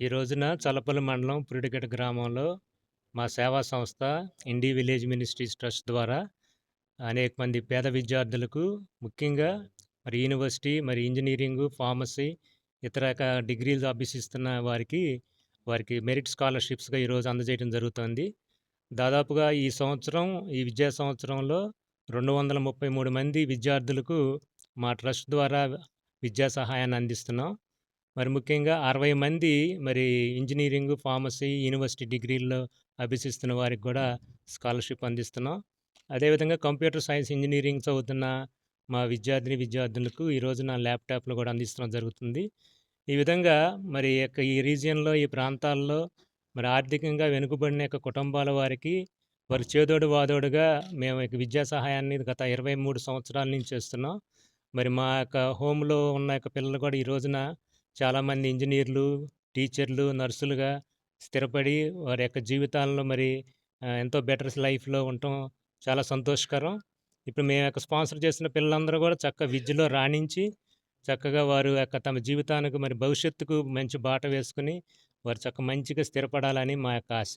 ఈ రోజున చలపల్లి మండలం పురిటిగడ్డ గ్రామంలో మా సేవా సంస్థ ఇండి విలేజ్ మినిస్ట్రీస్ ట్రస్ట్ ద్వారా అనేక మంది పేద విద్యార్థులకు ముఖ్యంగా మరి యూనివర్సిటీ మరి ఇంజనీరింగు ఫార్మసీ ఇతర డిగ్రీలు అభ్యసిస్తున్న వారికి వారికి మెరిట్ స్కాలర్షిప్స్గా ఈరోజు అందజేయడం జరుగుతుంది. దాదాపుగా ఈ సంవత్సరం ఈ విద్యా సంవత్సరంలో రెండు వందల ముప్పై మూడు మంది విద్యార్థులకు మా ట్రస్ట్ ద్వారా విద్యా సహాయాన్ని అందిస్తున్నాం. మరి ముఖ్యంగా అరవై మంది మరి ఇంజనీరింగ్ ఫార్మసీ యూనివర్సిటీ డిగ్రీల్లో అభ్యసిస్తున్న వారికి కూడా స్కాలర్షిప్ అందిస్తున్నాం. అదేవిధంగా కంప్యూటర్ సైన్స్ ఇంజనీరింగ్ చదువుతున్న మా విద్యార్థిని విద్యార్థులకు ఈ రోజున ల్యాప్టాప్లు కూడా అందించడం జరుగుతుంది. ఈ విధంగా మరి యొక్క ఈ రీజియన్లో ఈ ప్రాంతాల్లో మరి ఆర్థికంగా వెనుకబడిన యొక్క కుటుంబాల వారికి వారి చేదోడు వాదోడుగా మేము యొక్క విద్యా సహాయాన్ని గత ఇరవై మూడు సంవత్సరాల నుంచి చేస్తున్నాం. మరి మా యొక్క హోమ్లో ఉన్న యొక్క పిల్లలు కూడా ఈ రోజున చాలామంది ఇంజనీర్లు టీచర్లు నర్సులుగా స్థిరపడి వారి యొక్క జీవితాల్లో మరి ఎంతో బెటర్ లైఫ్లో ఉండటం చాలా సంతోషకరం. ఇప్పుడు మేము యొక్క స్పాన్సర్ చేసిన పిల్లలందరూ కూడా చక్కగా విద్యలో రాణించి చక్కగా వారు యొక్క తమ జీవితానికి మరి భవిష్యత్తుకు మంచి బాట వేసుకుని వారు చక్క మంచిగా స్థిరపడాలని మా యొక్క ఆశ.